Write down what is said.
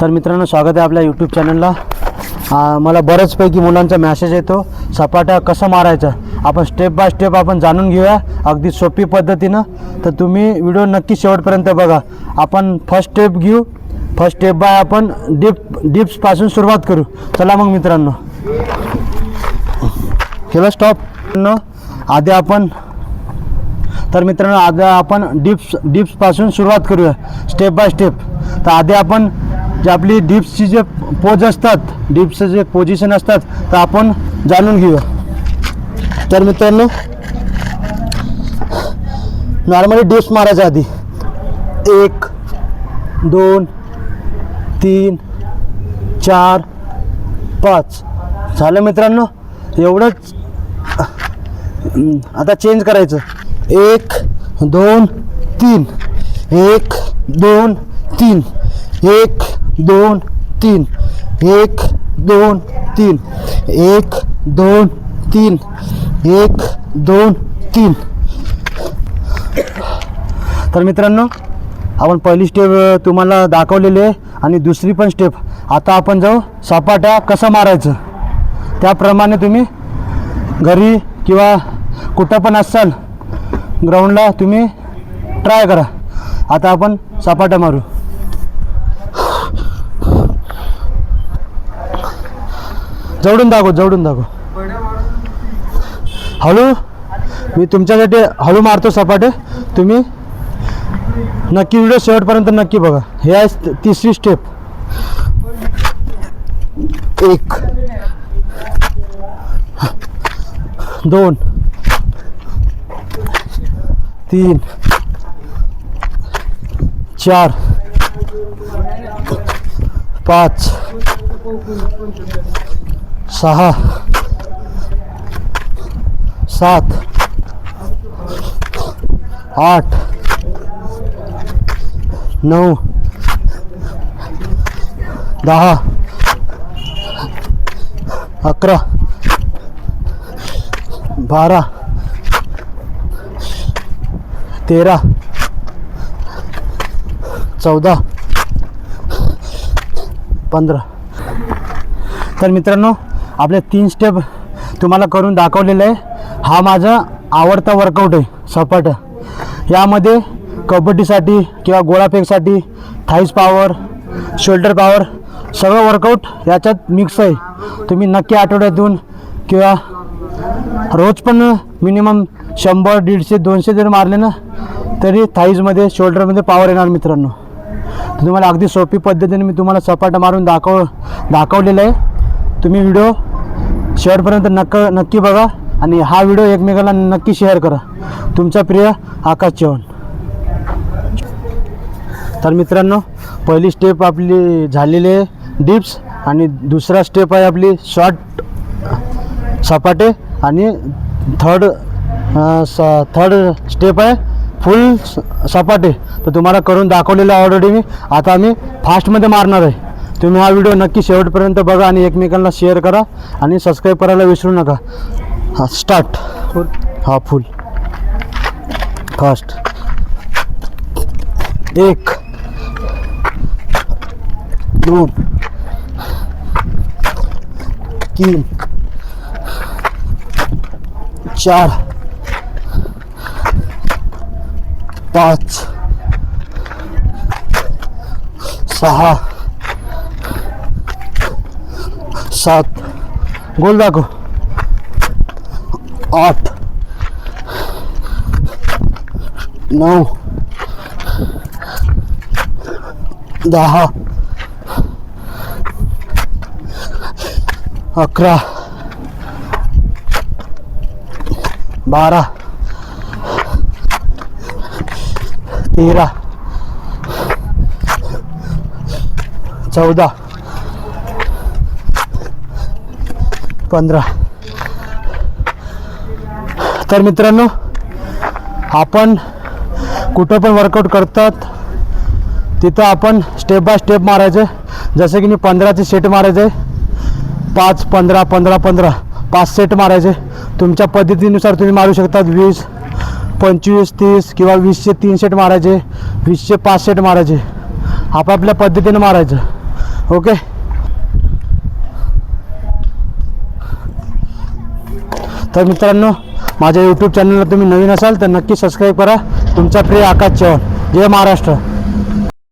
तर मित्रांनो स्वागत आहे आपल्या यूट्यूब चॅनलला मला बऱ्याचपैकी मुलांचा मॅसेज येतो. सपाट्या कसं मारायचं? आपण स्टेप बाय स्टेप आपण जाणून घेऊया. अगदी सोपी पद्धतीनं. तर तुम्ही व्हिडिओ नक्की शेवटपर्यंत बघा. आपण फर्स्ट स्टेप घेऊ. फर्स्ट स्टेप बाय आपण डिप डिप्सपासून सुरुवात करू. चला मग मित्रांनो. केलं स्टॉप आधी आपण तर मित्रांनो आधी आपण डिप्स डिप्सपासून सुरुवात करूया. स्टेप बाय स्टेप तर आधी आपण जे आपली डिप्सची जे पोज असतात डिप्सचं जे पोझिशन असतात तर आपण जाणून घेऊया. तर मित्रांनो नॉर्मली डिप्स मारायच्या आधी एक दोन तीन चार पाच. झालं मित्रांनो? एवढंच. आता चेंज करायचं. एक दोन तीन. एक दोन तीन. एक दोन तीन. एक दोन तीन. एक दोन तीन. एक दोन तीन. तर मित्रांनो आपण पहिली स्टेप तुम्हाला दाखवलेली आहे आणि दुसरी पण स्टेप आता आपण जाऊ सपाट्या कसं मारायचं? त्याप्रमाणे तुम्ही घरी किंवा कुठं पण असाल ग्राउंडला तुम्ही ट्राय करा. आता आपण सपाट्या मारू. जवळून दाखव जवळून दाखव. हळू? मी तुमच्यासाठी हळू मारतो सपाटे. तुम्ही नक्की व्हिडिओ शेवटपर्यंत नक्की बघा. हे आहे तिसरी स्टेप एक दोन तीन चार पाच सहा। सात। आठ। नौ। दहा। अकरा। बारा तेरा चौदा पंधरा तर मित्रांनो आपले तीन स्टेप तुम्हाला करून दाखवलेलं आहे. हा माझा आवडता वर्कआउट आहे सपाट. यामध्ये कबड्डीसाठी किंवा गोळाफेकसाठी थाईस पॉवर शोल्डर पॉवर सगळं वर्कआउट याच्यात मिक्स आहे. तुम्ही नक्की आठवड्यातून किंवा रोज पण मिनिमम शंभर दीडशे दोनशे जरी मारले ना तरी थाईजमध्ये शोल्डरमध्ये पॉवर येणार मित्रांनो. तुम्हाला अगदी सोपी पद्धतीने मी तुम्हाला सपाटा मारून दाखव दाखवलेलं आहे. तुम्ही व्हिडिओ शेवटपर्यंत नक्क नक्की बघा आणि हा व्हिडिओ एकमेकाला नक्की शेअर करा. तुमचा प्रिय आकाश चव्हाण. तर मित्रांनो पहिली स्टेप आपली झालेली आहे डिप्स आणि दुसरा स्टेप आहे आपली शॉर्ट सपाटे आणि थर्ड स थर्ड स्टेप आहे फुल स- सपाटे. तर तुम्हाला करून दाखवलेलं ऑलरेडी मी. आता आम्ही फास्टमध्ये मारणार आहे. तुम्ही हा व्हिडिओ नक्की शेवटपर्यंत बघा आणि एकमेकांना शेअर करा आणि सबस्क्राईब करायला विसरू नका. हा स्टार्ट हा फुल फास्ट एक दोन तीन चार पाच सहा सात। गोल को आठ। नौ। दहा। अकरा। बारह। तेरह। चौदह। पंधरा. तर मित्रांनो आपण कुठं पण वर्कआउट करतात तिथं आपण स्टेप बाय स्टेप मारायचं. जसं की मी पंधराचे सेट मारायचे पाच पंधरा पंधरा पंधरा पाच सेट मारायचे. तुमच्या पद्धतीनुसार तुम्ही मारू शकतात वीस पंचवीस तीस किंवा वीसशे तीन सेट मारायचे वीसशे पाच सेट मारायचे. आपापल्या पद्धतीनं मारायचं. ओके तर मित्रांनो माझ्या यूट्यूब चॅनलला तुम्ही नवीन असाल तर नक्की सबस्क्राईब करा. तुमचा प्रिय आकाश चव्हाण. जय महाराष्ट्र.